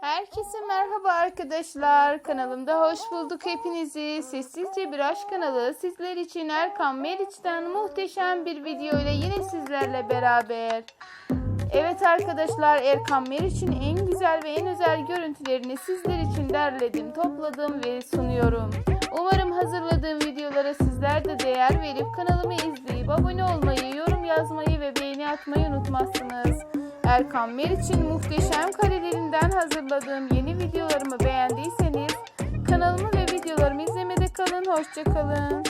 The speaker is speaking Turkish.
Herkese merhaba arkadaşlar. Kanalımda hoş bulduk hepinizi. Sessizce Bir Aşk kanalı sizler için Erkan Meriç'ten muhteşem bir video ile yine sizlerle beraber. Evet arkadaşlar Erkan Meriç'in en güzel ve en özel görüntülerini sizler için derledim, topladım ve sunuyorum. Umarım hazırladığım videolara sizler de değer verip kanalımı izleyip abone olmayı, yorum yazmayı ve beğeni atmayı unutmazsınız. Erkan Meriç'in muhteşem karelerinden hazırladığım yeni videolarımı beğendiyseniz kanalımı ve videolarımı izlemede kalın. Hoşçakalın.